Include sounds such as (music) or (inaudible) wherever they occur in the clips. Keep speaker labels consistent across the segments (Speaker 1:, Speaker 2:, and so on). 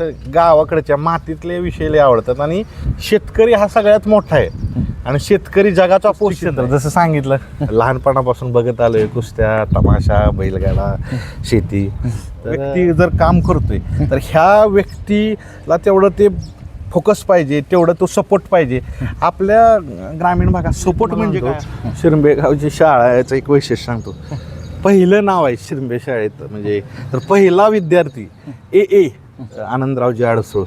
Speaker 1: असं गावाकडच्या मातीतले विषय लय आवडतात. आणि शेतकरी हा सगळ्यात मोठा आहे. आणि शेतकरी जगाचा पोषण जसं सांगितलं. लहानपणापासून बघत आलोय कुस्त्या तमाशा बैलगाडा शेती. व्यक्ती जर काम करतोय तर ह्या व्यक्तीला तेवढं ते फोकस पाहिजे तेवढं तो सपोर्ट पाहिजे. आपल्या ग्रामीण भागात सपोर्ट म्हणजे काय? शिरंबे गावची याचं एक वैशिष्ट्य सांगतो. पहिलं नाव आहे शिरंबे शाळेत म्हणजे तर पहिला विद्यार्थी ए ए. आनंदरावजी अडसूळ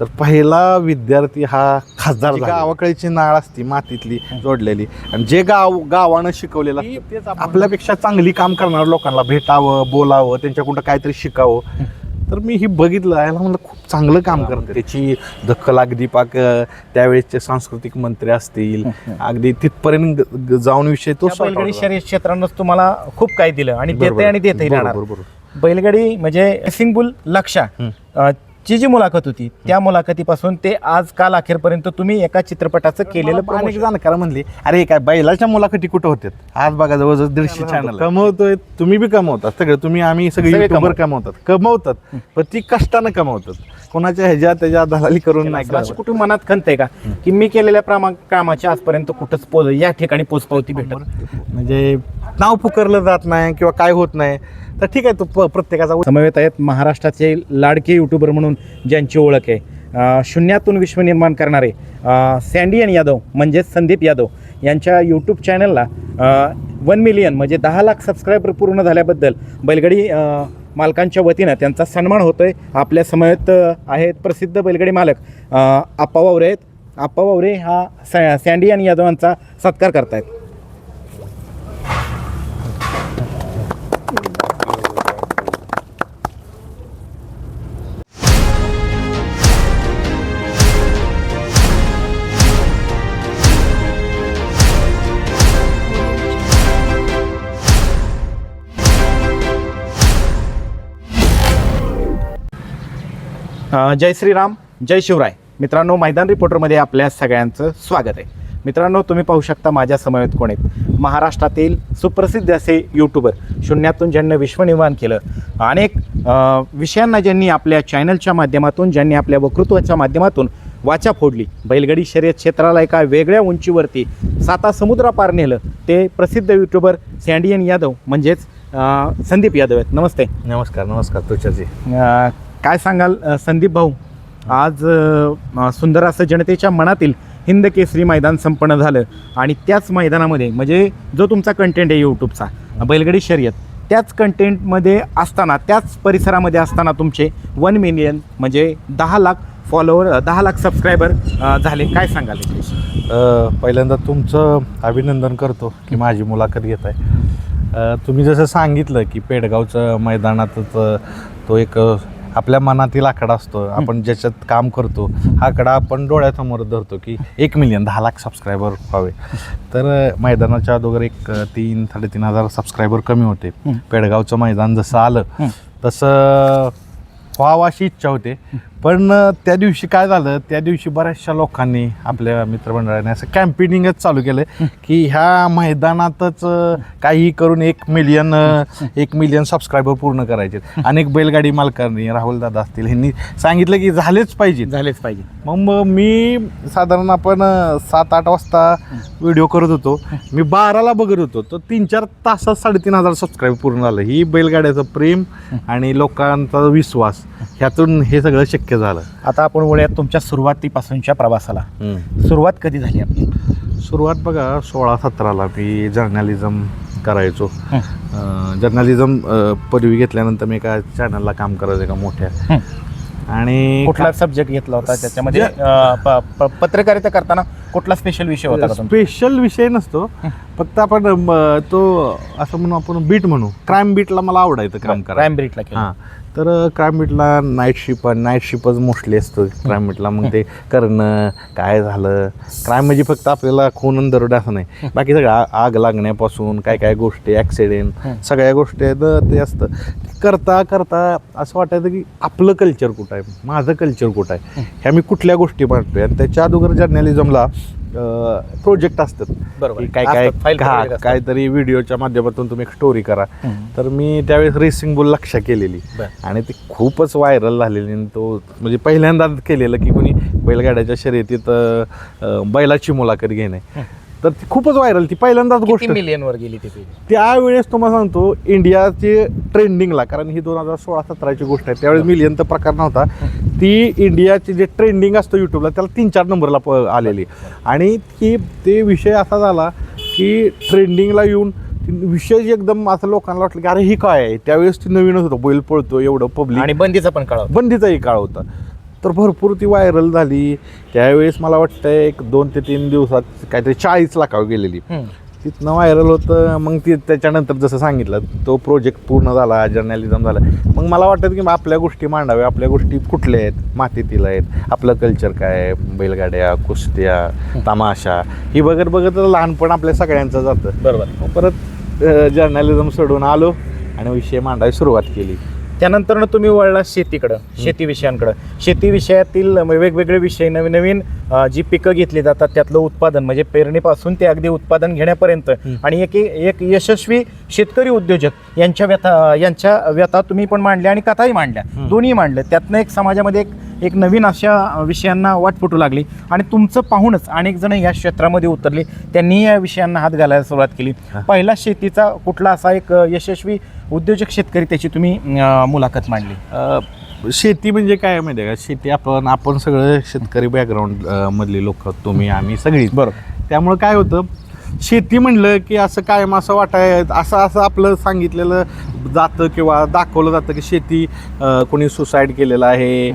Speaker 1: तर पहिला विद्यार्थी हा खासदार. गावाकडची नाळ असती मातीतली जोडलेली. आणि जे गाव गावानं शिकवलेलं आपल्यापेक्षा चांगली काम करणाऱ्या लोकांना भेटावं बोलावं त्यांच्याकडून काहीतरी शिकावं. तर मी ही बघितलं याला म्हणलं खूप चांगलं काम करते. त्याची दखल अगदी पाक त्यावेळेसचे सांस्कृतिक मंत्री असतील अगदी तिथपर्यंत जाऊन विषय तो
Speaker 2: शर्यत क्षेत्रानंच तुम्हाला खूप काही दिलं आणि. देते आणि
Speaker 1: बरोबर, बरोबर.
Speaker 2: बैलगाडी म्हणजे सिंगबुल लक्षा ची जी मुलाखत होती त्या मुलाखतीपासून ते आज काल अखेरपर्यंत तुम्ही एका चित्रपटाचं केलेलं
Speaker 1: अनेक. जाणकार म्हणली अरे काय बैलाच्या मुलाखती कुठं होत्यात? आज बघा जवळजवळ दीडशे चॅनल कमवतोय तुम्ही बी कमवतात सगळे तुम्ही आम्ही सगळे युट्यूबर कमवतात. कमवतात पण ती कष्टानं कमवतात. कोणाच्या ह्याच्या त्याच्या दलाली करून नाही
Speaker 2: अशी कुठे मनात खंत आहे का? की मी केलेल्या प्रामा कामाच्या आजपर्यंत कुठंच पोच या ठिकाणी पोचपावती भेटत
Speaker 1: म्हणजे नाव पुकारलं जात नाही किंवा काय होत नाही. तर ठीक आहे तो प- प्रत्येकाचा
Speaker 2: समवेत आहेत महाराष्ट्राचे लाडके युट्यूबर म्हणून ज्यांची ओळख आहे. शून्यातून विश्व निर्माण करणारे सँडियन यादव म्हणजेच संदीप यादव यांच्या यूट्यूब चॅनलला वन मिलियन म्हणजे दहा लाख सबस्क्रायबर पूर्ण झाल्याबद्दल बैलगडी मालकांच्या वतीनं त्यांचा सन्मान होतो आहे आपल्या समवेत आहेत प्रसिद्ध बैलगडी मालक आप्पा वावरे आहेत. आप्पा वावरे हा सॅ सँडियन यादवांचा सत्कार करतायत. जय श्रीराम जय शिवराय. मित्रांनो मैदान रिपोर्टरमध्ये आपल्या सगळ्यांचं स्वागत आहे. मित्रांनो तुम्ही पाहू शकता माझ्या समवेत कोण आहेत. महाराष्ट्रातील सुप्रसिद्ध असे यूट्यूबर शून्यातून ज्यांनी विश्व निर्माण केलं. अनेक विषयांना ज्यांनी आपल्या चॅनलच्या माध्यमातून ज्यांनी आपल्या वक्तृत्वाच्या माध्यमातून वाचा फोडली. बैलगाडी शर्यत क्षेत्राला एका वेगळ्या उंचीवरती साता समुद्रापार नेलं. ते प्रसिद्ध यूट्यूबर सँडियन यादव म्हणजेच संदीप यादव आहेत. नमस्ते.
Speaker 1: नमस्कार नमस्कार
Speaker 2: अ, काय सांगाल संदीप भाऊ? आज सुंदर असं जनतेच्या मनातील हिंद केसरी मैदान संपन्न झालं. आणि त्याच मैदानामध्ये म्हणजे जो तुमचा कंटेंट आहे यूट्यूबचा बैलगडी शर्यत त्याच कंटेंटमध्ये असताना त्याच परिसरामध्ये असताना तुमचे वन मिलियन म्हणजे दहा लाख फॉलोअर दहा लाख सबस्क्रायबर झाले. काय सांगाल
Speaker 1: पहिल्यांदा तुमचं अभिनंदन करतो की माझी मुलाखत घेत आहे. तुम्ही जसं सांगितलं की पेडगावचं मैदानातच तो एक आपल्या मनातील आकडा असतो आपण ज्याच्यात काम करतो हा आकडा आपण डोळ्यासमोर धरतो की एक मिलियन दहा लाख सबस्क्रायबर व्हावे. तर मैदानाच्या अगोदर एक तीन साडेतीन हजार सबस्क्रायबर कमी होते. पेडगावचं मैदान जसं आलं. तसं व्हावं अशी इच्छा होते. पण त्या दिवशी काय झालं? त्या दिवशी बऱ्याचशा लोकांनी आपल्या मित्रमंडळाने असं कॅम्पेनिंगच चालू केलं की ह्या मैदानातच काही करून एक मिलियन एक मिलियन सबस्क्रायबर पूर्ण करायचे अनेक बैलगाडी मालकांनी राहुल दादा असतील ह्यांनी सांगितलं की झालेच पाहिजे.
Speaker 2: झालेच पाहिजे.
Speaker 1: मग मग मी साधारण आपण सात आठ वाजता व्हिडिओ करत होतो. मी बाराला बघत होतो. तर तीन चार तासात साडेतीन हजार सबस्क्राईब पूर्ण झालं. ही बैलगाड्याचं प्रेम आणि लोकांचा विश्वास. ह्यातून हे सगळं शक्य झालं.
Speaker 2: आता आपण वळूयात तुमच्या सुरुवातीपासूनच्या प्रवासाला. सुरुवात कधी झाली आपली?
Speaker 1: सुरुवात बघा सोळा सतराला मी जर्नलिझम करायचो. जर्नलिझम पदवी घेतल्यानंतर मी एका चॅनलला काम करायचं एका मोठ्या. आणि
Speaker 2: कुठला सब्जेक्ट घेतला होता? त्याच्यामध्ये पत्रकारिता करताना कुठला स्पेशल विषय होता?
Speaker 1: स्पेशल विषय नसतो. फक्त आपण तो असं म्हणू आपण बीट म्हणू. क्राईम बीटला मला आवडायचं काम
Speaker 2: क्राईम
Speaker 1: हां. तर क्राईम बीटला नाईट शिप नाईट शिपच मोस्टली असतो क्राईम बीटला मग ते करणं काय झालं? क्राईम म्हणजे फक्त आपल्याला खून दरोडा असं नाही. बाकी सगळं आग लागण्यापासून काय काय गोष्टी ॲक्सिडेंट सगळ्या गोष्टी आहेत ते असतं. करता करता असं वाटायचं की आपलं कल्चर कुठं आहे? माझं कल्चर कुठं आहे? ह्या मी कुठल्या गोष्टी मांडतोय? आणि त्याच्या अगोदर जर्नलिझमला प्रोजेक्ट असतात
Speaker 2: बरोबर.
Speaker 1: काय काय
Speaker 2: असतात.
Speaker 1: काहीतरी व्हिडिओच्या माध्यमातून तुम्ही एक स्टोरी करा. तर मी त्यावेळेस रेसिंग बुल लक्ष केलेली. आणि ती खूपच व्हायरल झालेली आणि तो म्हणजे पहिल्यांदाच केलेलं की कोणी बैलगाड्याच्या शर्यतीत बैलाची मुलाखत घेणे तर ती खूपच व्हायरल ती पहिल्यांदाच
Speaker 2: किती
Speaker 1: गोष्ट.
Speaker 2: मिलियन वर गेली तिथे
Speaker 1: त्यावेळेस तुम्हाला सांगतो इंडियाचे ट्रेंडिंगला कारण ही दोन हजार सोळा सतराची गोष्ट आहे त्यावेळेस मिलियन तर प्रकार नव्हता. ती इंडियाची जे ट्रेंडिंग असतो यूट्यूबला त्याला तीन चार नंबरला प आलेली. आणि ती ते विषय असा झाला की ट्रेंडिंगला येऊन ती विषय एकदम असं लोकांना वाटलं की अरे ही काय आहे? त्यावेळेस ती नवीनच होतं बैल पळतो एवढं पब्लिक
Speaker 2: आणि बंदीचा पण काळ होता.
Speaker 1: बंदीचाही काळ होता. तर भरपूर ती व्हायरल झाली. त्यावेळेस मला वाटतं एक दोन ते तीन दिवसात काहीतरी चाळीस लाखावर गेलेली. तिथनं व्हायरल होतं मग ती त्याच्यानंतर जसं सांगितलं तो प्रोजेक्ट पूर्ण झाला जर्नलिझम झालं. मग मला वाटतं की आपल्या गोष्टी मांडाव्या आपल्या गोष्टी कुठल्या आहेत? मातीतील आहेत. आपलं कल्चर काय आहे? बैलगाड्या कुस्त्या तमाशा ही बघत बघत लहानपण आपल्या सगळ्यांचं जातं.
Speaker 2: बरोबर.
Speaker 1: मग परत जर्नलिझम सोडून आलो आणि विषय मांडायला सुरुवात केली.
Speaker 2: त्यानंतर तुम्ही वळला शेतीकडं शेती विषयांकडं. शेती विषयातील वेगवेगळे विषय नवीन नवीन जी पिकं घेतली जातात त्यातलं उत्पादन म्हणजे पेरणीपासून ते अगदी उत्पादन घेण्यापर्यंत. आणि एक एक यशस्वी शेतकरी उद्योजक यांच्या व्यथा यांच्या व्यथा तुम्ही पण मांडल्या आणि कथाही मांडल्या. दोन्ही मांडल्या त्यातनं एक समाजामध्ये एक एक नवीन अशा विषयांना वाट फुटू लागली आणि तुमचं पाहूनच अनेक जण या क्षेत्रामध्ये उतरले. त्यांनी या विषयांना हात घालायला सुरुवात केली. पहिला शेतीचा कुठला असा एक यशस्वी उद्योजक शेतकरी त्याची तुम्ही अ, मुलाखत मांडली.
Speaker 1: अ, शेती म्हणजे काय माहिती आहे का? शेती आपण आपण सगळं शेतकरी बॅकग्राऊंड मधली लोक तुम्ही आम्ही सगळी.
Speaker 2: बरोबर.
Speaker 1: त्यामुळे काय होतं शेती म्हणलं की असं कायम असं वाटाय असं असं आपलं सांगितलेलं जातं किंवा दाखवलं जातं की शेती अ, कोणी सुसाईड केलेलं आहे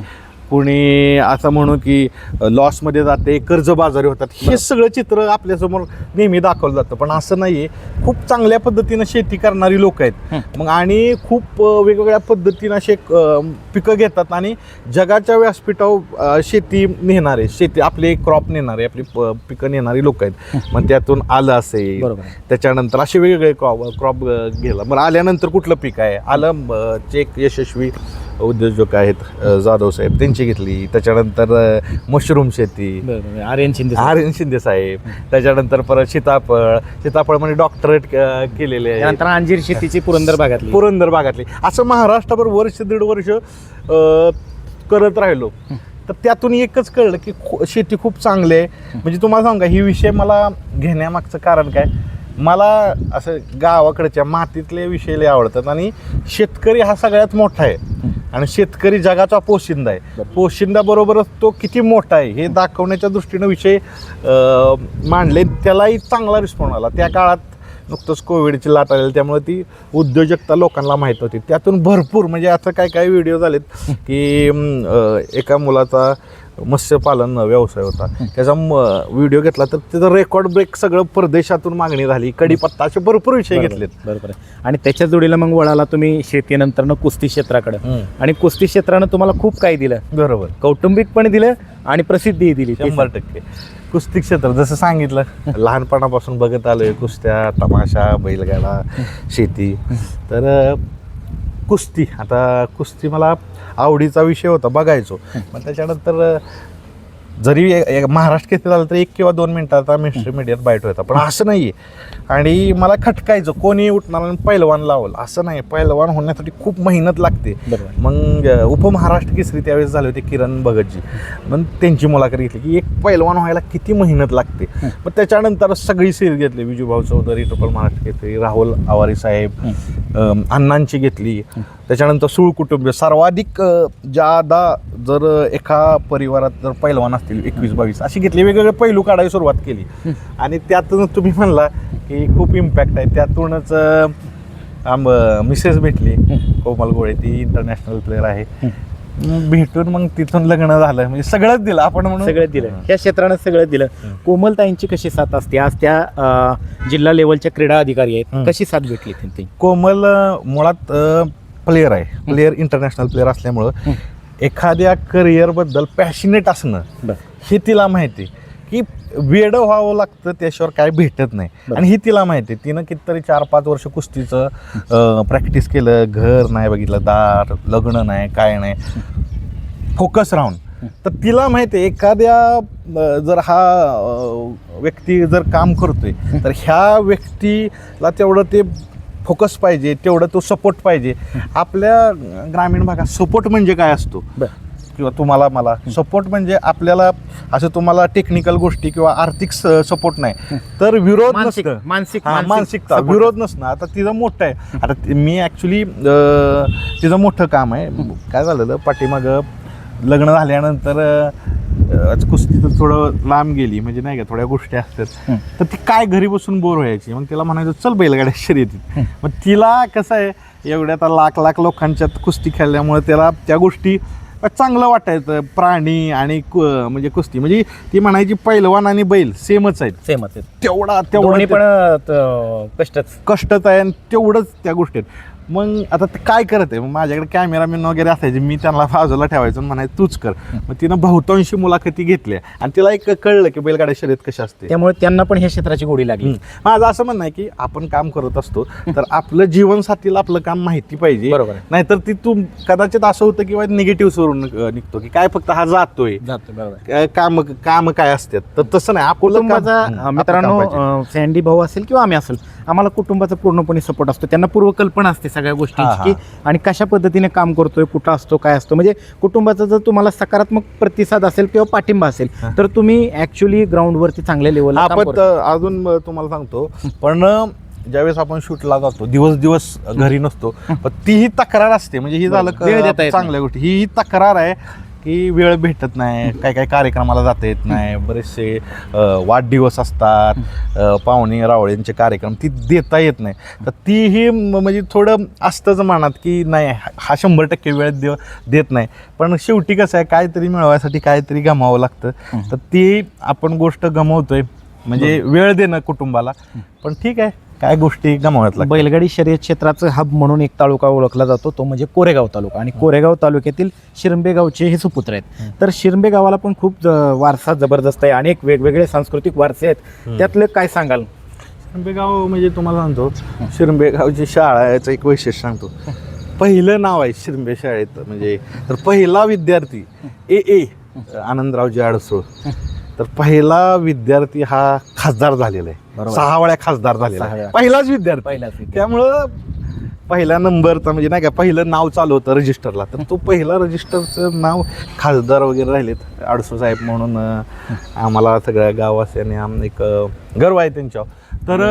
Speaker 1: कोणी असं म्हणू की लॉसमध्ये जाते कर्जबाजारी होतात हे सगळं चित्र आपल्यासमोर नेहमी दाखवलं जातं. पण असं नाही आहे खूप चांगल्या पद्धतीनं शेती करणारी लोक आहेत. मग आणि खूप वेगवेगळ्या पद्धतीनं असे पिकं घेतात आणि जगाच्या व्यासपीठावर शेती नेणारे शेती आपले क्रॉप नेणारे आपली पिकं नेणारी लोक आहेत. मग त्यातून आलं असेल. त्याच्यानंतर असे वेगवेगळे क्रॉप क्रॉप गेला. बरं आल्यानंतर कुठलं पीक आहे? आलं अ, चे एक यशस्वी उद्योजक आहेत जाधव साहेब त्यांची घेतली. त्याच्यानंतर मशरूम शेती.
Speaker 2: आर्यन शिंदे
Speaker 1: आर एन शिंदे साहेब. त्याच्यानंतर परत सीताफळ. सीताफळ म्हणजे डॉक्टरेट केलेले आहे
Speaker 2: त्यानंतर अंजीर शेतीची पुरंदर भागातली
Speaker 1: पुरंदर भागातली असं महाराष्ट्रभर वर्ष दीड वर्ष करत राहिलो. तर त्यातून एकच कळलं की शेती खूप चांगली आहे. म्हणजे तुम्हाला सांगा ही विषय मला घेण्यामागचं कारण काय? मला असं गावाकडच्या मातीतले विषय लय आवडतात आणि शेतकरी हा सगळ्यात मोठा आहे. आणि शेतकरी जगाचा पोशिंदा आहे. पोशिंदा बरोबरच तो किती मोठा आहे हे दाखवण्याच्या दृष्टीनं विषय मांडले. त्यालाही चांगला रिस्पॉन्स आला. त्या काळात नुकतंच कोविडची लाट आलेली त्यामुळे ती उद्योजकता लोकांना माहीत होती. त्यातून भरपूर म्हणजे असं काय काय व्हिडिओ झालेत की एका मुलाचा मत्स्यपालन व्यवसाय होता. त्याचा व्हिडिओ घेतला तर त्याचं रेकॉर्ड ब्रेक सगळं परदेशातून मागणी झाली. कडीपत्ता असे भरपूर विषय घेतलेत.
Speaker 2: बरोबर. आणि त्याच्या जोडीला मग वळाला तुम्ही शेतीनंतर कुस्ती क्षेत्राकडे. आणि कुस्ती क्षेत्रानं तुम्हाला खूप काही दिलं.
Speaker 1: बरोबर.
Speaker 2: कौटुंबिक पण दिलं आणि प्रसिद्धीही दिली.
Speaker 1: शंभर टक्के. कुस्ती क्षेत्र जसं सांगितलं लहानपणापासून बघत आलोय कुस्त्या तमाशा बैलगाडा शेती. तर कुस्ती. आता कुस्ती मला आवडीचा विषय होता बघायचो. मग त्याच्यानंतर जरी महाराष्ट्र झालं तर एक किंवा दोन मिनिटाचा मिस्ट्री मीडियात बाईट होता पण असं नाही आणि मला खटकायचं कोणी उठणार आणि पैलवान लावलं. असं नाही पैलवान होण्यासाठी खूप मेहनत लागते. मग उपमहाराष्ट्र केसरी त्यावेळेस झाले होते किरण भगतजी. मग त्यांची मुलाखत घेतली की एक पैलवान व्हायला किती मेहनत लागते. मग त्याच्यानंतर सगळी सिरीज घेतली विजूभाऊ चौधरी ट्रिपल महाराष्ट्र केसरी राहुल आवारी साहेब अण्णांची घेतली. त्याच्यानंतर सूळ कुटुंबीय सर्वाधिक जादा जर एका परिवारात जर पैलवान असतील एकवीस बावीस अशी घेतली. वेगवेगळे पैलू काढायला सुरुवात केली. आणि त्यातून तुम्ही म्हणला की खूप इम्पॅक्ट आहे. त्यातूनच आम मिसेस भेटली. कोमल गोळे ती इंटरनॅशनल प्लेअर आहे. भेटून मग तिथून लग्न झालं. म्हणजे सगळंच दिलं आपण म्हणून.
Speaker 2: सगळं दिलं. या क्षेत्रानं सगळं दिलं. कोमलताईंची कशी साथ असते? आज त्या जिल्हा लेवलच्या क्रीडा अधिकारी आहेत. कशी साथ भेटली त्यांची?
Speaker 1: कोमल मुळात प्लेअर आहे. प्लेअर इंटरनॅशनल प्लेअर असल्यामुळं एखाद्या करिअरबद्दल पॅशनेट असणं हे तिला माहिती वेडं व्हावं लागतं त्याशिवाय काय भेटत नाही. आणि ही तिला माहिती आहे. तिनं कितीतरी चार पाच वर्ष कुस्तीचं प्रॅक्टिस केलं. घर नाही बघितलं दार लग्न नाही काय नाही. फोकस राहून. तर तिला माहिती आहे एखाद्या जर हा व्यक्ती जर काम करतोय तर ह्या व्यक्तीला तेवढं ते फोकस पाहिजे तेवढं तो सपोर्ट पाहिजे. आपल्या ग्रामीण भागात सपोर्ट म्हणजे काय असतो? किंवा तुम्हाला मला सपोर्ट म्हणजे आपल्याला असं तुम्हाला टेक्निकल गोष्टी किंवा आर्थिक सपोर्ट नाही. तर विरोध
Speaker 2: मानसिक
Speaker 1: नसतं
Speaker 2: मानसिक
Speaker 1: मानसिकता. विरोध नसणं. आता तिचं मोठं आहे. आता मी ॲक्च्युली तिचं मोठं काम आहे. काय झालेलं? पाठीमागं लग्न झाल्यानंतर कुस्ती तर थोडं लांब गेली. म्हणजे नाही का थोड्या गोष्टी असतात. तर ती काय घरी बसून बोर व्हायची? मग तिला म्हणायचं चल बैलगाड्या शर्यतीत. मग तिला कसं आहे एवढ्या आता लाख लाख लोकांच्यात कुस्ती खेळल्यामुळे त्याला त्या गोष्टी चांगलं वाटायचं. प्राणी आणि कु- म्हणजे कुस्ती. म्हणजे ती म्हणायची पैलवान आणि बैल सेमच आहेत.
Speaker 2: सेमच आहेत.
Speaker 1: तेवढा तेवढा
Speaker 2: पण अं, त- कष्टच.
Speaker 1: कष्टच आहे आणि तेवढंच त्या गोष्टीत मग आता ते काय करत आहे? मग माझ्याकडे कॅमेरामॅन वगैरे असायचे मी त्यांना बाजूला ठेवायचं आणि म्हणायचं तूच कर. मग तिनं बहुतांशी मुलाखती घेतल्या. आणि तिला एक कळलं की बैलगाड्या शर्यत कशी असते.
Speaker 2: त्यामुळे त्यांना पण ह्या क्षेत्राची गोडी लागली.
Speaker 1: माझं असं म्हणणं आहे की आपण काम करत असतो तर आपलं जीवनसाथीला आपलं काम माहिती पाहिजे.
Speaker 2: बरोबर आहे.
Speaker 1: नाहीतर ती तू कदाचित असं होतं किंवा निगेटिव्ह अं, निघतो की काय फक्त हा जातोय.
Speaker 2: जातो बरोबर
Speaker 1: काय काम काम काय असतात? तर तसं नाही. आपलं काम-
Speaker 2: कुटुंबाचा
Speaker 1: हम्म,
Speaker 2: अं,
Speaker 1: आपलं
Speaker 2: मित्रांनो
Speaker 1: काम पाहिजे.
Speaker 2: अं, सँडी भाऊ असेल किंवा आम्ही असेल आम्हाला कुटुंबाचा पूर्णपणे सपोर्ट असतो. त्यांना पूर्वकल्पना असते सगळ्या गोष्टींची. की आणि कशा पद्धतीने काम करतोय कुठं असतो काय असतो. म्हणजे कुटुंबाचा जर तुम्हाला सकारात्मक प्रतिसाद असेल किंवा पाठिंबा असेल. तर तुम्ही ऍक्च्युली ग्राउंडवरती चांगल्या लेवलला
Speaker 1: आपण अजून तुम्हाला सांगतो पण ज्यावेळेस आपण शूटला जातो दिवस दिवस घरी नसतो पण तीही तक्रार असते. म्हणजे ही झालं चांगल्या गोष्टी. ही ही तक्रार आहे की वेळ भेटत नाही काय काय कार्यक्रमाला जाता येत नाही बरेचसे वाढदिवस असतात पाहुणे रावळ्यांचे कार्यक्रम ती देता येत नाही. तर तीही म्हणजे थोडं असतंच मनात की नाही हा शंभर टक्के वेळ देव देत नाही. पण शेवटी कसं आहे काहीतरी मिळवायसाठी काहीतरी गमावं लागतं. तर ती आपण गोष्ट गमावतोय. म्हणजे वेळ देणं कुटुंबाला. पण ठीक आहे काय गोष्टी गमावत लागतात.
Speaker 2: बैलगाडी शर्यत क्षेत्राचं हब म्हणून एक तालुका ओळखला जातो तो म्हणजे कोरेगाव तालुका. आणि कोरेगाव तालुक्यातील शिरंबे गावचे हे सुपुत्र आहेत. तर शिरंबे गावाला पण खूप ज- वारसा जबरदस्त आहे अनेक वेगवेगळे सांस्कृतिक वारसे आहेत. त्यातलं काय सांगाल?
Speaker 1: शिरंबेगाव म्हणजे तुम्हाला सांगतो शिरंबेगावची शाळा याचं एक वैशिष्ट्य सांगतो. पहिलं नाव आहे शिरंबे शाळेत म्हणजे तर पहिला विद्यार्थी ए ए आनंदरावजी अडसूळ तर पहिला विद्यार्थी हा खासदार झालेला आहे. सहा वेळा खासदार झालेला आहे. पहिलाच विद्यार्थी. त्यामुळं पहिल्या नंबरचा म्हणजे नाही का पहिलं नाव चालू होतं रजिस्टरला तर तो पहिला रजिस्टरचं नाव खासदार वगैरे राहिलेत. अडसू साहेब म्हणून आम्हाला सगळ्या गाववासियांनी आम एक गर्व आहे त्यांच्यावर. तर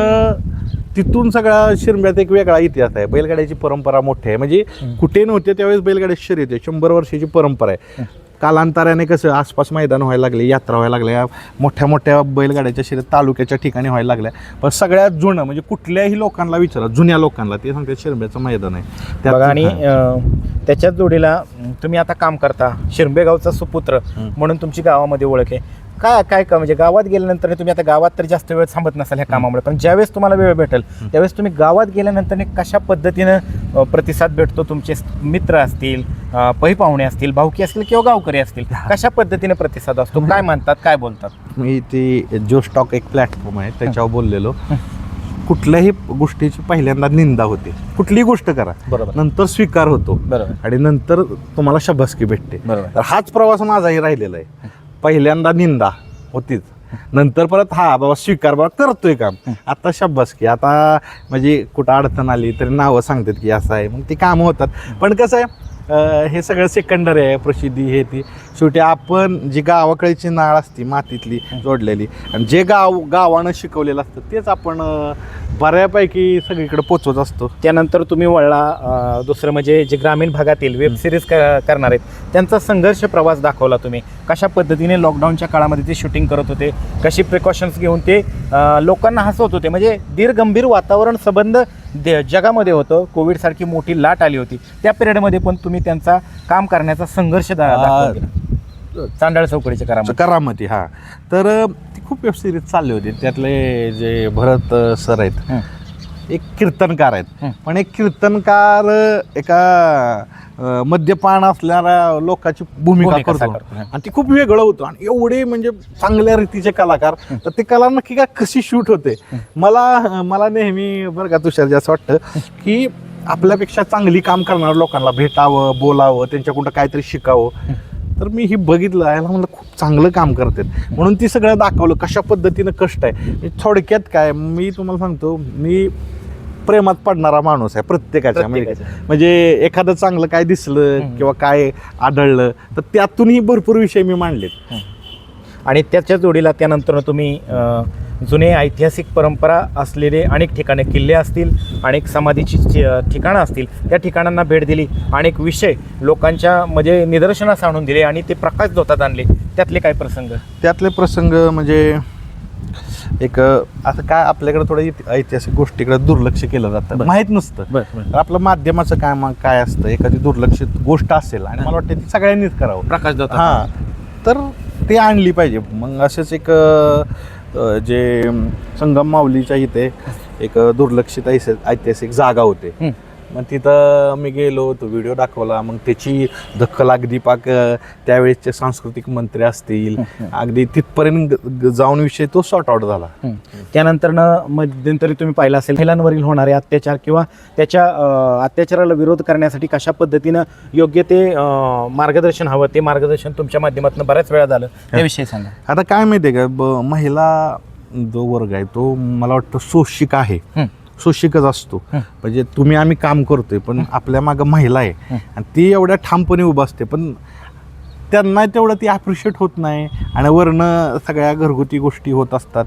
Speaker 1: तिथून सगळ्या शिरंब्यात एक वेगळा इतिहास आहे. बैलगाड्याची परंपरा मोठी आहे. म्हणजे कुठे नव्हते त्यावेळेस बैलगाड्या शर्यत आहे शंभर वर्षाची परंपरा आहे. कालांतराने कसं आसपास मैदान व्हायला लागले यात्रा व्हायला लागल्या मोठ्या मोठ्या बैलगाड्याच्या शर्यत तालुक्याच्या ठिकाणी व्हायला लागल्या. पण सगळ्यात जुनं म्हणजे कुठल्याही लोकांना विचारा जुन्या लोकांना ते सांगतात शिरंब्याचं मैदान आहे.
Speaker 2: बघा आणि त्याच्याच जोडीला तुम्ही आता काम करता शिरंबे गावचा सुपुत्र. म्हणून तुमची गावामध्ये ओळख आहे. काय काय का म्हणजे गावात गेल्यानंतर तुम्ही आता गावात तर जास्त वेळ थांबत नसाल ह्या कामामुळे पण ज्यावेळेस तुम्हाला वेळ भेटेल त्यावेळेस तुम्ही गावात गेल्यानंतर कशा पद्धतीनं प्रतिसाद भेटतो? तुमचे मित्र असतील पही पाहुणे असतील भाऊकी असतील किंवा गावकरी असतील कशा पद्धतीने प्रतिसाद असतो? काय म्हणतात काय बोलतात?
Speaker 1: मी ते जो स्टॉक एक प्लॅटफॉर्म आहे त्याच्यावर बोललेलो. कुठल्याही गोष्टीची पहिल्यांदा निंदा होते. कुठलीही गोष्ट करा.
Speaker 2: बरोबर.
Speaker 1: नंतर स्वीकार होतो.
Speaker 2: बरोबर.
Speaker 1: आणि नंतर तुम्हाला शबासकी भेटते.
Speaker 2: बरोबर.
Speaker 1: तर हाच प्रवास माझाही राहिलेला आहे. पहिल्यांदा निंदा होतीच. नंतर परत हा बाबा स्वीकार बाबा करतोय काम. आता शब्बासकी आता म्हणजे कुठं अडचण आली तरी नावं सांगतात की असं आहे. मग ती कामं होतात. पण कसं आहे हे सगळं सेकंडरी आहे प्रसिद्धी हे ती. शेवटी आपण जी गावाकडची नाळ असती मातीतली जोडलेली आणि जे गाव गावानं शिकवलेलं असतं तेच आपण बऱ्यापैकी सगळीकडे पोचवत असतो.
Speaker 2: त्यानंतर तुम्ही वळला दुसरं म्हणजे जे ग्रामीण भागातील वेब सिरीज करणार आहेत त्यांचा संघर्ष प्रवास दाखवला तुम्ही. कशा पद्धतीने लॉकडाऊनच्या काळामध्ये ते शूटिंग करत होते कशी प्रिकॉशन्स घेऊन ते लोकांना हसवत होते म्हणजे धीर गंभीर वातावरण संबंध दे- जगामध्ये होतं कोविडसारखी मोठी लाट आली होती. त्या पिरियडमध्ये पण तुम्ही त्यांचा काम करण्याचा संघर्ष दा- दिला. चांडाळ चौकडीच्या करामध्ये.
Speaker 1: करामती हा. तर ती खूप वेब सिरीज चालली होती. त्यातले जे भरत सर आहेत
Speaker 2: हं.
Speaker 1: एक कीर्तनकार आहेत. पण एक कीर्तनकार एका मद्यपान असणाऱ्या लोकांची भूमिका करतो. आणि ते खूप वेगळं होतं. आणि एवढे म्हणजे चांगल्या रीतीचे कलाकार. तर ते कला नक्की का कशी शूट होते? मला मला नेहमी बरं का तुषार असं वाटतं की आपल्यापेक्षा चांगली काम करणाऱ्या लोकांना भेटावं बोलावं त्यांच्याकडून काहीतरी शिकावं. तर मी ही बघितलं याला म्हणलं खूप चांगलं काम करतात म्हणून ती सगळं दाखवलं कशा पद्धतीनं कष्ट आहे मी थोडक्यात काय मी तुम्हाला सांगतो मी प्रेमात पडणारा माणूस आहे प्रत्येकाच्या म्हणजे. म्हणजे एखादं चांगलं काय दिसलं. किंवा काय आढळलं तर त्यातूनही भरपूर विषय मी मांडलेत
Speaker 2: आणि त्याच्या जोडीला त्यानंतर तुम्ही जुने ऐतिहासिक परंपरा असलेले अनेक ठिकाणे किल्ले असतील अनेक समाधीची ठिकाणं असतील त्या ठिकाणांना भेट दिली. अनेक विषय लोकांच्या म्हणजे निदर्शनास आणून दिले आणि ते प्रकाश धोतात आणले. त्यातले काय प्रसंग?
Speaker 1: त्यातले प्रसंग म्हणजे एक आता काय आपल्याकडे थोडं ऐतिहासिक गोष्टीकडे दुर्लक्ष केलं जातं. माहीत नसतं.
Speaker 2: बरं
Speaker 1: तर आपलं माध्यमाचं काय मग काय असतं? एखादी दुर्लक्षित गोष्ट असेल आणि मला वाटतं ती सगळ्यांनीच करावं.
Speaker 2: प्रकाश
Speaker 1: हां. तर ते आणली पाहिजे. मग असेच एक जे संगम माऊलीच्या इथे एक दुर्लक्षित ऐसे- ऐतिहासिक जागा होते. मग तिथं मी गेलो तो व्हिडिओ दाखवला. मग त्याची दखल अगदी पाक त्यावेळेसचे सांस्कृतिक मंत्री असतील. अगदी तिथपर्यंत जाऊन विषय तो सॉर्ट आउट झाला.
Speaker 2: त्यानंतरनं मध्यंतरी तुम्ही पाहिलं असेल महिलांवरील होणारे अत्याचार किंवा त्याच्या अत्याचाराला विरोध करण्यासाठी कशा पद्धतीनं योग्य ते मार्गदर्शन हवं? ते मार्गदर्शन तुमच्या माध्यमातून बऱ्याच वेळा झालं. त्याविषयी सांगा.
Speaker 1: आता काय माहिती आहे का महिला जो वर्ग आहे तो मला वाटतं शोषिक आहे. शोषिकच असतो. म्हणजे तुम्ही आम्ही काम करतोय पण आपल्या मागं महिला आहे. आणि ती एवढ्या ठामपणे उभं असते पण त्यांना तेवढं ती अप्रिशिएट होत नाही आणि वरनं सगळ्या घरगुती गोष्टी होत असतात.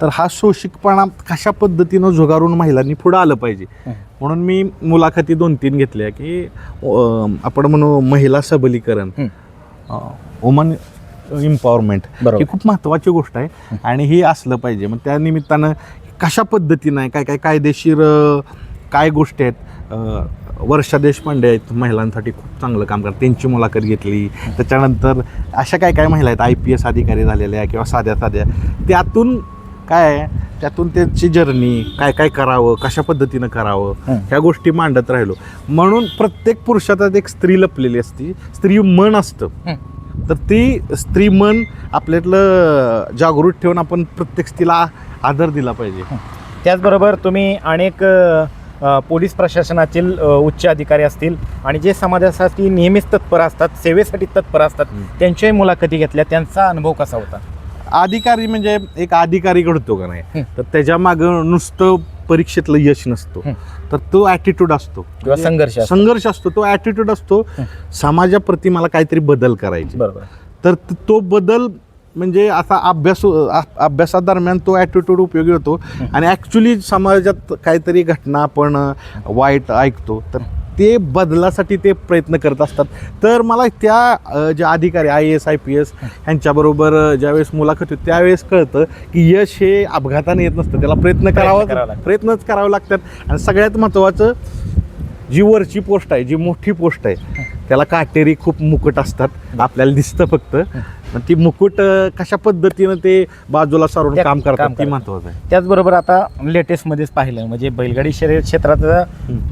Speaker 1: तर हा शोषिकपणा कशा पद्धतीनं झुगारून महिलांनी पुढं आलं पाहिजे. म्हणून मी मुलाखती दोन तीन घेतल्या की आपण म्हणू महिला सबलीकरण. वुमन इम्पॉवरमेंट
Speaker 2: बरोबर.
Speaker 1: ही खूप महत्त्वाची गोष्ट आहे आणि ही असलं पाहिजे मग त्या निमित्तानं कशा पद्धतीनं आहे? काय काय कायदेशीर काय गोष्टी आहेत? वर्षा देशपांडे आहेत महिलांसाठी खूप चांगलं काम करतात. त्यांची मुलाखत घेतली. त्याच्यानंतर अशा काय काय महिला आहेत? आय पी एस अधिकारी झालेल्या किंवा साध्या साध्या. त्यातून काय आहे? त्यातून त्यांची जर्नी काय काय करावं? कशा पद्धतीनं करावं. ह्या गोष्टी मांडत राहिलो. म्हणून प्रत्येक पुरुषात एक स्त्री लपलेली असती. स्त्री मन असतं. तर ती स्त्री मन आपल्यातलं जागृत ठेवून आपण प्रत्येक स्त्रीला आदर दिला पाहिजे.
Speaker 2: त्याचबरोबर तुम्ही अनेक पोलीस प्रशासनातील उच्च अधिकारी असतील आणि जे समाजासाठी नेहमीच तत्पर असतात सेवेसाठी तत्पर असतात. त्यांच्याही मुलाखती घेतल्या. त्यांचा अनुभव कसा होता?
Speaker 1: अधिकारी म्हणजे एक अधिकारी घडतो का नाही. तर त्याच्या मागं नुसतं परीक्षेतलं यश नसतो. तर तो ॲटिट्यूड असतो.
Speaker 2: किंवा
Speaker 1: म्हणजे
Speaker 2: संघर्ष असतो.
Speaker 1: संघर्ष असतो तो ॲटिट्यूड असतो. समाजाप्रती मला काहीतरी बदल करायचे.
Speaker 2: बरोबर.
Speaker 1: तर त- बदल म्हणजे असा अभ्यास अभ्यासादरम्यान तो ॲटिट्यूड उपयोगी होतो. आणि ॲक्च्युली समाजात काहीतरी घटना आपण वाईट ऐकतो तर ते बदलासाठी ते प्रयत्न करत असतात. तर मला त्या अ, जे अधिकारी I S I P S ह्यांच्याबरोबर ज्यावेळेस मुलाखत होती त्यावेळेस कळतं की यश हे अपघाताने येत नसतं. त्याला प्रयत्न
Speaker 2: करावा.
Speaker 1: प्रयत्नच करावे लागतात. आणि सगळ्यात महत्त्वाचं जी वरची पोस्ट आहे जी मोठी पोस्ट आहे त्याला काटेरी खूप मुकुट असतात. आपल्याला दिसतं फक्त. पण ती मुकुट अं, कशा पद्धतीनं ते बाजूला सारून
Speaker 2: त्या-
Speaker 1: काम करतात
Speaker 2: काम
Speaker 1: ती
Speaker 2: करतात.
Speaker 1: महत्वाचं आहे
Speaker 2: त्याचबरोबर आता लेटेस्टमध्येच पाहिलं म्हणजे बैलगाडी शर्यत क्षेत्रात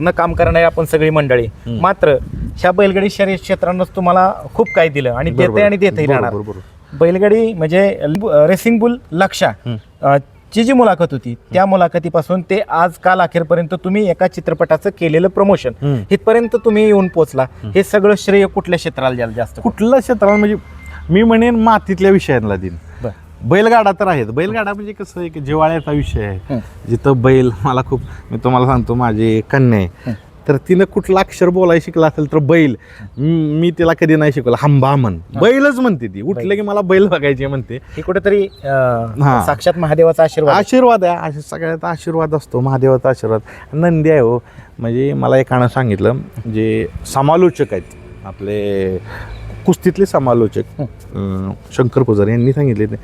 Speaker 2: न काम करणारी आपण सगळी मंडळी. मात्र ह्या बैलगाडी शर्यत क्षेत्रानंच तुम्हाला खूप काही दिलं आणि
Speaker 1: बरोबर.
Speaker 2: देते आणि देतही
Speaker 1: बरोबर,
Speaker 2: राहणार
Speaker 1: बरोबर.
Speaker 2: बैलगाडी म्हणजे रेसिंग बुल लक्षा. अ, ची जी मुलाखत होती त्या मुलाखतीपासून ते आज काल अखेरपर्यंत तुम्ही एका चित्रपटाचं केलेलं प्रमोशन. इथपर्यंत तुम्ही येऊन पोहोचला हे सगळं श्रेय कुठल्या क्षेत्राला द्याल जास्त
Speaker 1: कुठल्या क्षेत्राला म्हणजे मी म्हणेन मातीतल्या विषयांना दिन.
Speaker 2: बर.
Speaker 1: बैलगाडा तर आहेत. बैलगाडा म्हणजे कसं आहे की जिवाळ्याचा विषय आहे. जिथं बैल मला खूप मी तुम्हाला सांगतो माझी कन्या आहे. तर तिनं कुठलं अक्षर बोलायला शिकला असेल तर बैल म- तिला कधी नाही शिकवलं. हंबा म्हण. बैलच म्हणते ती. उठलं की मला बैल बघायची म्हणते.
Speaker 2: हे कुठेतरी. साक्षात महादेवाचा आशीर्वाद.
Speaker 1: आशीर्वाद आहे. अशा सगळ्यात आशीर्वाद असतो. महादेवाचा आशीर्वाद. नंदी आहे हो. म्हणजे मला एकानं सांगितलं जे समालोचक आहेत आपले कुस्तीतले समालोचक अं, शंकर पुजारी यांनी सांगितले ते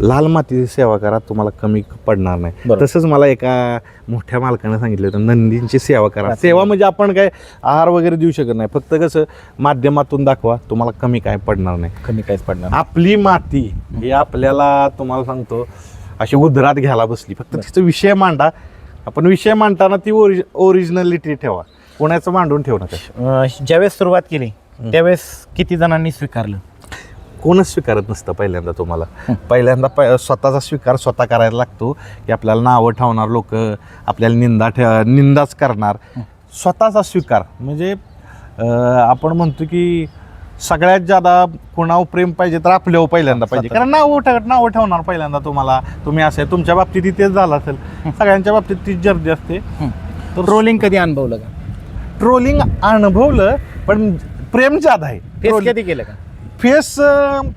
Speaker 1: लाल मातीची सेवा करा तुम्हाला कमी पडणार नाही.
Speaker 2: बरोबर.
Speaker 1: तसंच मला एका मोठ्या मालकानं सांगितलं होतं नंदींची सेवा करा. सेवा म्हणजे आपण काय आहार वगैरे देऊ शकत नाही फक्त कसं माध्यमातून दाखवा तुम्हाला कमी काय पडणार नाही.
Speaker 2: कमी काहीच पडणार
Speaker 1: आपली माती ही आपल्याला तुम्हाला सांगतो अशी उधरात घ्यायला बसली. फक्त तिचा विषय मांडा. आपण विषय मांडताना ती ओरिज ओरिजिनलिटी ठेवा. कोणाचं मांडून ठेवू नका.
Speaker 2: अ, ज्यावेळेस सुरुवात केली त्यावेळेस किती जणांनी स्वीकारलं?
Speaker 1: कोणच स्वीकारत नसतं पहिल्यांदा तुम्हाला. पहिल्यांदा प स्वतःचा स्वीकार स्वतः करायला लागतो की आपल्याला नावं ठेवणार लोक आपल्याला निंदा ठे निंदाच करणार. स्वतःचा स्वीकार. म्हणजे आपण म्हणतो की सगळ्यात ज्यादा कुणावर प्रेम पाहिजे तर आपल्यावर पहिल्यांदा पाहिजे. कारण नाव ठेव नाव ठेवणार पहिल्यांदा तुम्हाला. तुम्ही असं. तुमच्या बाबतीत तेच झालं असेल. सगळ्यांच्या बाबतीत तीच जर्दी असते.
Speaker 2: तर ट्रोलिंग कधी अनुभवलं का?
Speaker 1: ट्रोलिंग अनुभवलं पण प्रेम ज्यादा आहे.
Speaker 2: फेस कधी केलं का?
Speaker 1: फेस अं,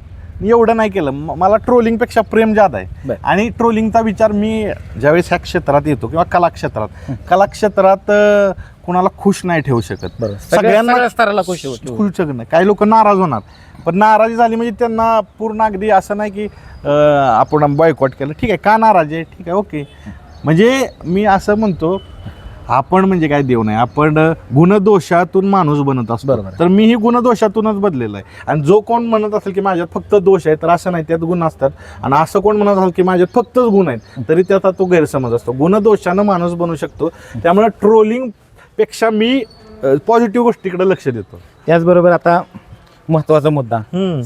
Speaker 1: एवढं नाही केलं. म- मला ट्रोलिंगपेक्षा प्रेम जादा आहे.
Speaker 2: बर.
Speaker 1: आणि ट्रोलिंगचा विचार मी ज्यावेळेस ह्या क्षेत्रात येतो किंवा कला क्षेत्रात कला क्षेत्रात अं, कुणाला खुश नाही ठेवू शकत.
Speaker 2: सगळ्यांना सगळ्या स्तराला खुश
Speaker 1: खुश शकत नाही. काही लोक नाराज होणार. पण नाराजी झाली म्हणजे त्यांना पूर्ण अगदी असं नाही की अं, आपण बॉयकॉट केलं. ठीक आहे का नाराज आहे? ठीक आहे ओके म्हणजे मी असं म्हणतो आपण म्हणजे काय देव नाही. आपण गुणदोषातून माणूस बनत असतो.
Speaker 2: बरोबर.
Speaker 1: तर मीही गुणदोषातूनच बदलेलं आहे. आणि जो कोण म्हणत असेल की माझ्यात फक्त दोष आहे तर असं नाही त्यात गुण असतात. आणि असं कोण म्हणत असेल की माझ्यात फक्तच गुण आहेत तरी त्याचा तो गैरसमज असतो. गुणदोषानं माणूस बनू शकतो. त्यामुळे ट्रोलिंगपेक्षा मी पॉझिटिव्ह गोष्टीकडे लक्ष देतो.
Speaker 2: त्याचबरोबर आता महत्त्वाचा मुद्दा.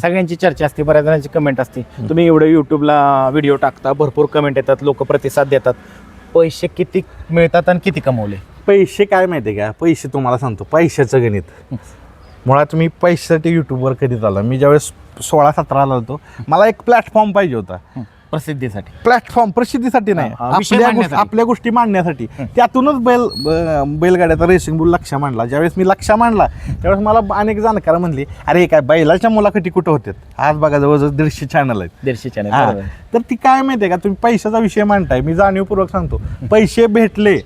Speaker 2: सगळ्यांची चर्चा असते बऱ्याच जणांची कमेंट असते. तुम्ही एवढं युट्यूबला व्हिडिओ टाकता भरपूर कमेंट येतात लोक प्रतिसाद देतात. पैसे किती मिळतात आणि किती कमवले?
Speaker 1: पैसे काय माहिती आहे का? पैसे तुम्हाला सांगतो. पैशाचं गणित. मुळात मी पैशासाठी यूट्यूबवर कधीच आला मी ज्यावेळेस सोळा सतराला होतो मला एक प्लॅटफॉर्म पाहिजे होता.
Speaker 2: प्रसिद्धीसाठी.
Speaker 1: प्लॅटफॉर्म प्रसिद्धीसाठी नाही.
Speaker 2: हा, हा, विषय
Speaker 1: आपल्या गोष्ट-
Speaker 2: मांडण्यासाठी.
Speaker 1: आपल्या गोष्टी मांडण्यासाठी. त्यातूनच बैल ब- बैलगाड्याचा रेसिंग बुल लक्ष मांडला. ज्यावेळेस मी लक्ष मांडला त्यावेळेस मला अनेक जाणकार म्हणली अरे काय बैलाच्या मुलाखती कुठं होत्यात? आज बघा जवळजवळ दीडशे चॅनल आहेत.
Speaker 2: दीडशे चॅनल
Speaker 1: हा.
Speaker 2: बरोबर.
Speaker 1: तर ती काय माहितीये का? तुम्ही पैशाचा विषय मांडताय. मी जाणीवपूर्वक सांगतो. पैसे भेटले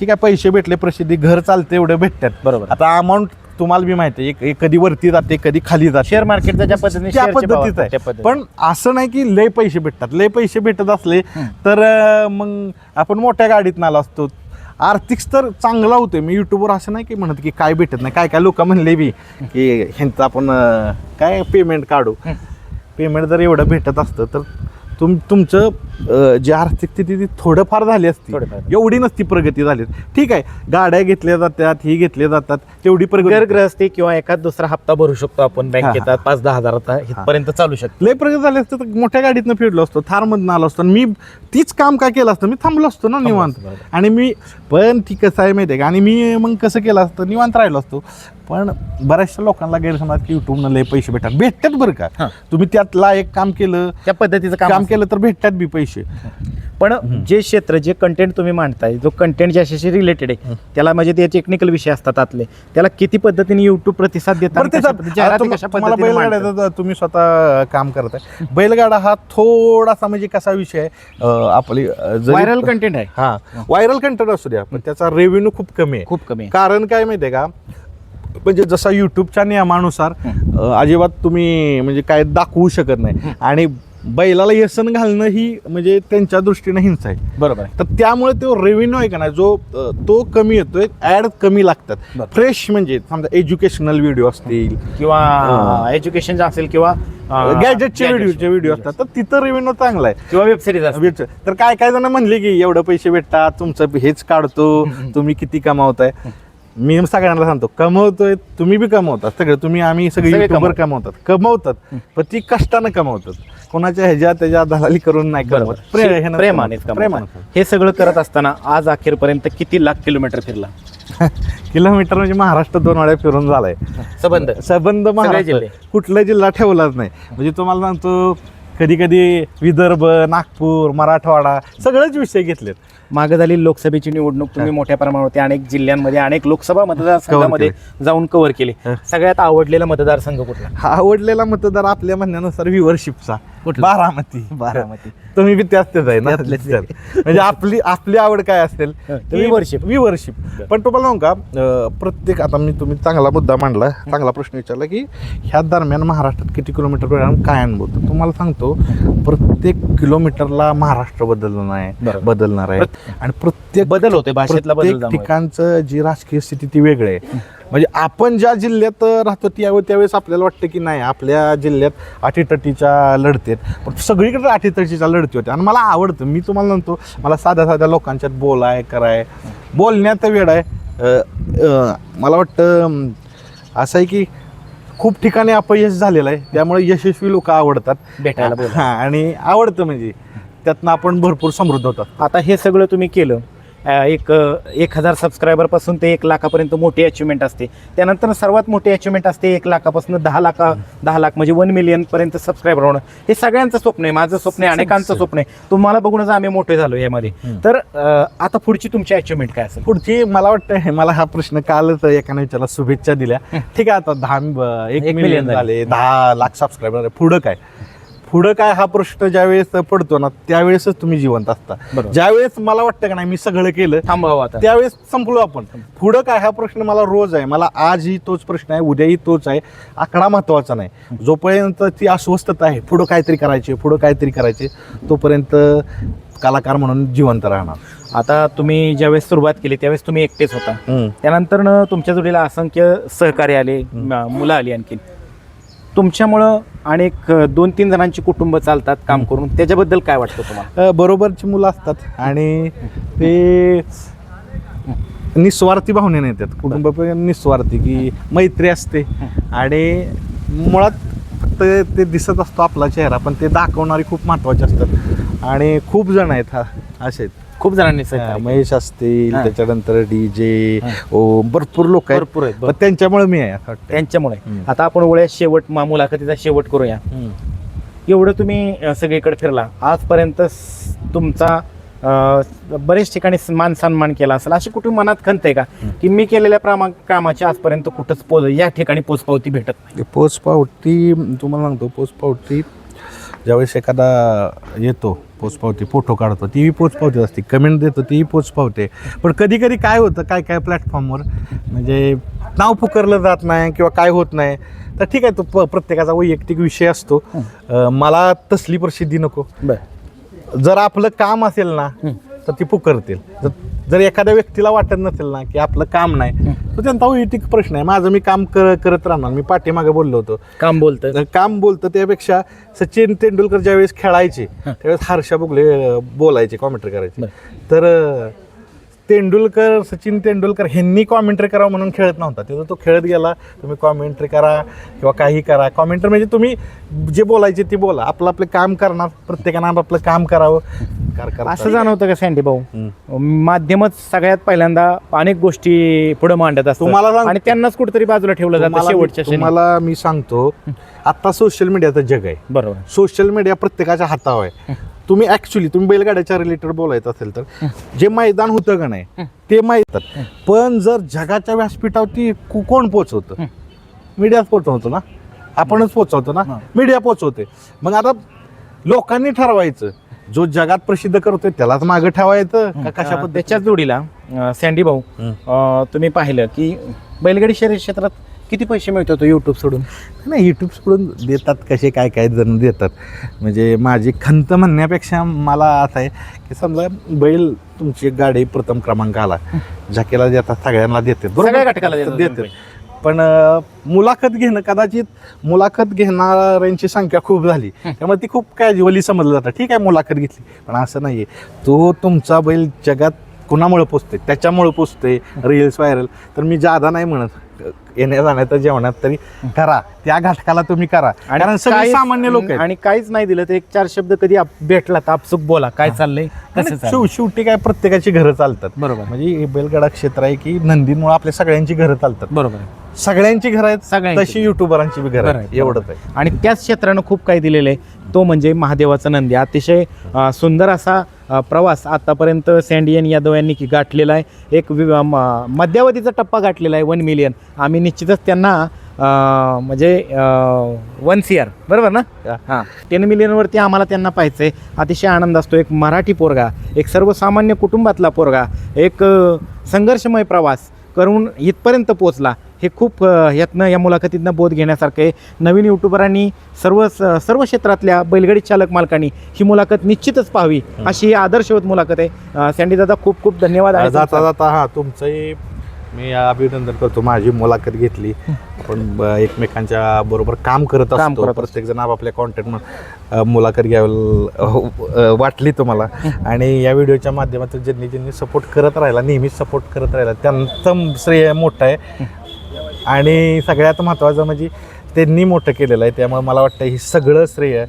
Speaker 1: ठीक आहे पैसे भेटले प्रसिद्धी घर चालते एवढे भेटतात.
Speaker 2: बरोबर.
Speaker 1: आता अमाऊंट तुम्हाला बी माहिती आहे कधी वरती जाते कधी खाली जाते.
Speaker 2: शेअर मार्केटच्या ज्या पद्धतीने
Speaker 1: त्या पद्धतीत. आहे. पण असं नाही की लय पैसे भेटतात. लय पैसे भेटत असले तर मग आपण मोठ्या गाडीत नाला असतो. आर्थिक स्तर चांगला होतोय. मी युट्यूबवर असं नाही की म्हणत की काय भेटत नाही. काय काय लोक म्हणले बी की ह्यांचं आपण काय पेमेंट काढू. पेमेंट जर एवढं भेटत असतं तर तुम तुमचं अं, जी आर्थिक स्थिती ती थोडंफार झाली असती.
Speaker 2: थोडंफार.
Speaker 1: एवढी नसती प्रगती झाली. ठीक आहे गाड्या घेतल्या जातात ही घेतल्या जातात तेवढी प्रगती.
Speaker 2: घरग्रहस्ती किंवा एखाद दुसरा हप्ता भरू शकतो आपण.
Speaker 1: हा,
Speaker 2: बँकेत पाच दहा हजाराचा इथपर्यंत चालू शकतो.
Speaker 1: लय प्रगती झाली असतं तर मोठ्या गाडीतनं फिरलो असतो थारमधनं आलो असतो. आणि मी तीच काम काय केलं असतं? मी थांबलो असतो ना निवांत.
Speaker 2: बरोबर.
Speaker 1: आणि मी पण ती कसं आहे माहिती आहे का? आणि मी मग कसं केलं असतं? निवांत राहिलो असतो. पण बऱ्याचशा लोकांना गैरसमज की युट्यूबनं लय पैसे भेटतात. भेटतात बरं का. तुम्ही त्यातला एक काम केलं
Speaker 2: त्या पद्धतीचं काम.
Speaker 1: केलं तर भेटतात बी पैसे.
Speaker 2: पण जे क्षेत्र जे कंटेंट तुम्ही मांडताय जो कंटेंट ज्याच्याशी रिलेटेड आहे त्याला म्हणजे ते टेक्निकल विषय असतात आतले. त्याला किती पद्धतीने युट्यूब प्रतिसाद देतात
Speaker 1: तुम्ही स्वतः काम करताय बैलगाडा हा थोडासा म्हणजे कसा विषय आहे? आपली
Speaker 2: व्हायरल कंटेंट आहे.
Speaker 1: हा. व्हायरल कंटेंट असू द्या पण त्याचा रेव्हेन्यू खूप कमी आहे.
Speaker 2: खूप कमी आहे.
Speaker 1: कारण काय माहितीये का? म्हणजे जसा युट्यूबच्या नियमानुसार अजिबात तुम्ही म्हणजे काय दाखवू शकत नाही. आणि बैलाला व्यसन घालणं ही म्हणजे त्यांच्या दृष्टीने हिंसा आहे.
Speaker 2: बरोबर आहे.
Speaker 1: तर त्यामुळे तो रेव्हेन्यू आहे का नाही जो तो कमी येतोय ऍड कमी लागतात. फ्रेश म्हणजे समजा एज्युकेशनल व्हिडिओ असतील
Speaker 2: किंवा. एज्युकेशन असेल किंवा
Speaker 1: गॅजेटचे. व्हिडिओचे व्हिडिओ असतात तर तिथं रेव्हेन्यू चांगला आहे.
Speaker 2: किंवा वेब सिरीज असते
Speaker 1: भेटतं. तर काय काय जण म्हणले की एवढं पैसे भेटतात तुमचं हेच काढतो तुम्ही किती कमावताय. मी सगळ्यांना सांगतो कमवतोय तुम्ही बी कमवतात सगळं तुम्ही आम्ही सगळे
Speaker 2: सगळे
Speaker 1: युट्यूबर कमवतात. कमवतात. पण ती कष्टानं कमवतात. कोणाच्या ह्याच्या त्याच्या दलाली करून नाही
Speaker 2: बरोबर.
Speaker 1: कमवत प्रे- ह्यानं
Speaker 2: प्रेमानेच
Speaker 1: कमवतात.
Speaker 2: कमवतात.
Speaker 1: प्रेमानं
Speaker 2: हे सगळं करत असताना आज अखेरपर्यंत किती लाख किलोमीटर फिरला? (laughs)
Speaker 1: किलोमीटर म्हणजे महाराष्ट्र दोन वेळा फिरून झालाय.
Speaker 2: संबंध.
Speaker 1: संबंध महाराष्ट्र.
Speaker 2: जिल्हे.
Speaker 1: कुठला जिल्हा ठेवलाच नाही. म्हणजे तुम्हाला सांगतो कधी कधी विदर्भ नागपूर मराठवाडा सगळेच विषय घेतलेत.
Speaker 2: मागे झालेली लोकसभेची निवडणूक तुम्ही मोठ्या प्रमाणावरती अनेक जिल्ह्यांमध्ये अनेक लोकसभा मतदारसंघामध्ये जाऊन कव्हर केले. सगळ्यात आवडलेला मतदारसंघ कुठला
Speaker 1: हा आवडलेला मतदार आपल्या म्हणण्यानुसार व्ह्युअरशिपचा? बारामती
Speaker 2: बारामती.
Speaker 1: तुम्ही बी त्याच तेच आहे ना
Speaker 2: त्यातलेच.
Speaker 1: म्हणजे आपली आपली आवड काय असेल
Speaker 2: viewership.
Speaker 1: व्ह्युअरशिप पण तुम्हाला सांगू का प्रत्येक आता मी तुम्ही चांगला मुद्दा मांडला चांगला प्रश्न विचारला की ह्या दरम्यान महाराष्ट्रात किती किलोमीटर प्रयाण काय अनुभवतो तुम्हाला सांगतो प्रत्येक किलोमीटरला महाराष्ट्र बदलणार आहे. बदलणार आहे आणि प्रत्येक
Speaker 2: बदल होते भाषेतला बदल.
Speaker 1: ठिकाणचं जी राजकीय स्थिती ती वेगळी आहे म्हणजे आपण ज्या जिल्ह्यात राहतो त्यावेळी त्यावेळेस आपल्याला वाटतं की नाही आपल्या जिल्ह्यात अटीतटीच्या लढतेत पण सगळीकडे अटीतटीच्या लढती होत्या. आणि मला आवडतं मी तुम्हाला म्हणतो मला साध्या साध्या लोकांच्यात बोलाय कराय. बोलण्यात वेळ आहे. मला वाटतं असं आहे की खूप ठिकाणी अपयश झालेलं आहे. त्यामुळे यशस्वी लोक आवडतात.
Speaker 2: भेटायला.
Speaker 1: हा आणि आवडतं म्हणजे त्यातनं आपण भरपूर समृद्ध होतात.
Speaker 2: आता हे सगळं तुम्ही केलं. एक एक हजार सबस्क्रायबरपासून ते एक लाखापर्यंत मोठी अचिव्हमेंट असते. त्यानंतर सर्वात मोठी अचिव्हमेंट असते एक लाखापासून दहा लाखा दहा लाख म्हणजे वन मिलियनपर्यंत सबस्क्रायबर होणं. हे सगळ्यांचं स्वप्न आहे माझं स्वप्न आहे अनेकांचं स्वप्न आहे. तुम्हाला बघूनच आम्ही मोठे झालो यामध्ये तर आता पुढची तुमची अचिव्हमेंट काय असेल?
Speaker 1: पुढची मला वाटतं मला हा प्रश्न कालच एकाने विचारला शुभेच्छा दिल्या. ठीक आहे आता दहा एक मिलियन झाले. दहा लाख सबस्क्रायबर पुढं काय? पुढं काय हा प्रश्न ज्यावेळेस पडतो ना त्यावेळेसच तुम्ही जिवंत असता. ज्यावेळेस मला वाटतं का नाही मी सगळं केलं
Speaker 2: थांबावं आता.
Speaker 1: त्यावेळेस संपलो आपण. पुढं काय हा प्रश्न मला रोज आहे मला आजही तोच प्रश्न आहे उद्याही तोच आहे आकडा महत्त्वाचा नाही. जोपर्यंत ती अस्वस्थता आहे पुढं काहीतरी करायचे पुढं काहीतरी करायचे तोपर्यंत कलाकार म्हणून जिवंत राहणार.
Speaker 2: आता तुम्ही ज्यावेळेस सुरुवात केली त्यावेळेस तुम्ही एकटेच होता. त्यानंतर न तुमच्या जोडीला असंख्य सहकारी आले मुलं आली आणखीन. तुमच्यामुळं अनेक अ, दोन तीन जणांची कुटुंब चालतात काम करून त्याच्याबद्दल काय वाटतं तुम्हाला?
Speaker 1: बरोबरची मुलं असतात आणि ते निस्वार्थी भावनेने येतात. कुटुंब पण निस्वार्थी की मैत्री असते. आणि मुळात फक्त ते दिसत असतो आपला चेहरा पण ते दाखवणारे खूप महत्त्वाचे असतात. आणि खूप जण आहेत हा असे आहेत.
Speaker 2: खूप जणांनी
Speaker 1: हा,
Speaker 2: सहकार्य.
Speaker 1: महेश असतील
Speaker 2: हा.
Speaker 1: त्याच्यानंतर डी जे
Speaker 2: हा.
Speaker 1: ओ भरपूर लोक आहेत
Speaker 2: भरपूर आहेत
Speaker 1: पण
Speaker 2: भरपूर.
Speaker 1: त्यांच्यामुळे मी आहे असं वाटतं
Speaker 2: त्यांच्यामुळे
Speaker 1: हम्म.
Speaker 2: आता आपण वळ्या शेवट मा- मुलाखतीचा शेवट करूया. एवढं तुम्ही अ, सगळीकडे फिरला आजपर्यंत स- तुमचा अ, बरेच ठिकाणी मान सन्मान केला असेल अशी कुठे मनात खंत आहे का की मी केलेल्या प्रामा कामाची आजपर्यंत कुठंच पोच या ठिकाणी पोचपावती भेटत नाही
Speaker 1: पोचपावती तुम्हाला सांगतो पोचपावती ज्यावेळेस एखादा येतो पोचपावती फोटो काढतो तीही पोचपावती असते. कमेंट देतो तीही पोचपावते. पण कधी कधी काय होतं काय काय प्लॅटफॉर्मवर म्हणजे नाव पुकारलं जात नाही किंवा काय होत नाही. तर ठीक आहे तो प प्रत्येकाचा वैयक्तिक विषय असतो. मला तसली प्रसिद्धी नको. जर आपलं काम असेल ना तर ती पुकारतील. जर- जर एखाद्या व्यक्तीला वाटत नसेल ना की आपलं काम नाही तर त्यांचा वैयक्तिक प्रश्न आहे. माझं मी काम कर करत राहणार. मी पाठीमागे बोललो होतो.
Speaker 2: काम बोलतं
Speaker 1: तर काम बोलतं त्यापेक्षा सचिन तेंडुलकर ज्यावेळेस खेळायचे त्यावेळेस हर्षा बुगले अं, बोलायचे कॉमेंट्री करायचे. तर अं, तेंडुलकर सचिन तेंडुलकर ह्यांनी कॉमेंट्री करावं म्हणून खेळत नव्हता. तिथं तो खेळत गेला तुम्ही कॉमेंट्री करा किंवा काही करा. कॉमेंट्री म्हणजे तुम्ही जे बोलायचे ते बोला. आपलं आपलं काम करणार प्रत्येकानं आपलं काम करावं.
Speaker 2: असं जाणवतं का सँडी भाऊ. माध्यमच सगळ्यात पहिल्यांदा अनेक गोष्टी पुढे मांडत असतात.
Speaker 1: सांगतो-
Speaker 2: आणि त्यांनाच कुठेतरी बाजूला ठेवलं जातं शेवटच्या
Speaker 1: मी-
Speaker 2: क्षणी.
Speaker 1: तुम्हाला मी सांगतो आता सोशल मीडियाचं जग आहे.
Speaker 2: बरोबर.
Speaker 1: सोशल मीडिया प्रत्येकाच्या हातावर आहे. तुम्ही ऍक्च्युली तुम्ही बैलगाड्याच्या रिलेटेड बोलायचं असेल तर जे मैदान होतं का नाही ते मैदान. पण जर जगाच्या व्यासपीठावरती कोण पोचवतं मीडियाच पोचवतो ना? आपणच पोचवतो ना? मीडिया पोचवते मग आता लोकांनी ठरवायचं जो जगात प्रसिद्ध करतोय त्यालाच मागं ठेवायचं का कशा
Speaker 2: त्याच्याच जोडीला सँडी भाऊ तुम्ही पाहिलं की बैलगाडी शर्यत क्षेत्रात किती पैसे मिळतो तो युट्यूब सोडून?
Speaker 1: नाही यूट्यूब सोडून देतात कसे काय काय जण देतात. म्हणजे माझी खंत म्हणण्यापेक्षा मला असं आहे की समजा बैल तुमची गाडी प्रथम क्रमांक आला. झाकेला देतात सगळ्यांना देतात.
Speaker 2: सगळ्या घटकाला देतात
Speaker 1: देतात. पण अं, मुलाखत घेणं कदाचित मुलाखत घेणाऱ्यांची संख्या खूप झाली. त्यामुळे ती खूप कॅज्युअली समजलं जातं. ठीक आहे मुलाखत घेतली. पण असं नाहीये. तो तुमचा बैल जगात कुणामुळे पोचते त्याच्यामुळे पोचते रील्स व्हायरल तर मी जादा नाही म्हणत. येण्या जाण्याचं जेवणात तरी करा. त्या घटकाला तुम्ही करा. कारण सगळे सामान्य लोक
Speaker 2: आणि काहीच नाही दिलं तर एक चार शब्द कधी भेटला तर आपसुक बोला. काय चाललंय? कसं?
Speaker 1: शेव- शेवटी काय प्रत्येकाची घरं चालतात.
Speaker 2: बरोबर.
Speaker 1: म्हणजे बैलगाडा क्षेत्र आहे की नंदीमुळे आपल्या सगळ्यांची घरं चालतात.
Speaker 2: बरोबर.
Speaker 1: सगळ्यांची घरं आहेत
Speaker 2: सगळ्यांची.
Speaker 1: तशी युट्यूबरांची बी घरं आहेत.
Speaker 2: आहे,
Speaker 1: एवढंच आहे.
Speaker 2: आणि त्याच क्षेत्रानं खूप काही दिलेलं आहे. तो म्हणजे महादेवाचा नंदी. अतिशय सुंदर असा प्रवास आतापर्यंत सँडियन यादव यांनी की गाठलेला आहे. एक वि- मध्यावधीचा टप्पा गाठलेला आहे वन मिलियन आम्ही निश्चितच त्यांना म्हणजे वन सी आर बरोबर ना?
Speaker 1: हा.
Speaker 2: टेन मिलियनवरती आम्हाला त्यांना पाहायचं आहे अतिशय आनंद असतो. एक मराठी पोरगा एक सर्वसामान्य कुटुंबातला पोरगा एक संघर्षमय प्रवास करून इथपर्यंत पोचला हे खूप अं, यातनं या मुलाखतीतनं बोध घेण्यासारखं आहे. नवीन युट्यूबरांनी सर्व सर्व क्षेत्रातल्या बैलगाडी चालक मालकांनी ही मुलाखत निश्चितच पाहावी अशी ही आदर्शवत मुलाखत आहे. सँडी दादा खूप खूप धन्यवाद.
Speaker 1: जाता
Speaker 2: तुमचा-
Speaker 1: जाता हा तुमचंही मी अभिनंदन करतो. माझी मुलाखत घेतली. आपण ब- एकमेकांच्या बरोबर काम करत
Speaker 2: काम
Speaker 1: असतो.
Speaker 2: करत.
Speaker 1: प्रत्येक जण आपापल्या कॉन्टेंट मुलाखत घ्यावी वाटली तुम्हाला. आणि या व्हिडिओच्या माध्यमातून ज्यांनी ज्यांनी सपोर्ट करत राहिला नेहमीच सपोर्ट करत राहिला त्यांचं श्रेय मोठं आहे. आणि सगळ्यात महत्त्वाचं म्हणजे त्यांनी मोठं केलेलं आहे. त्यामुळे मला वाटतं हे सगळं श्रेय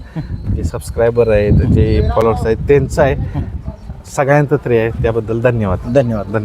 Speaker 1: जे सबस्क्रायबर आहेत जे फॉलोअर्स आहेत त्यांचं आहे. सगळ्यांचं श्रेय आहे. त्याबद्दल धन्यवाद.
Speaker 2: धन्यवाद.
Speaker 1: धन्यवाद.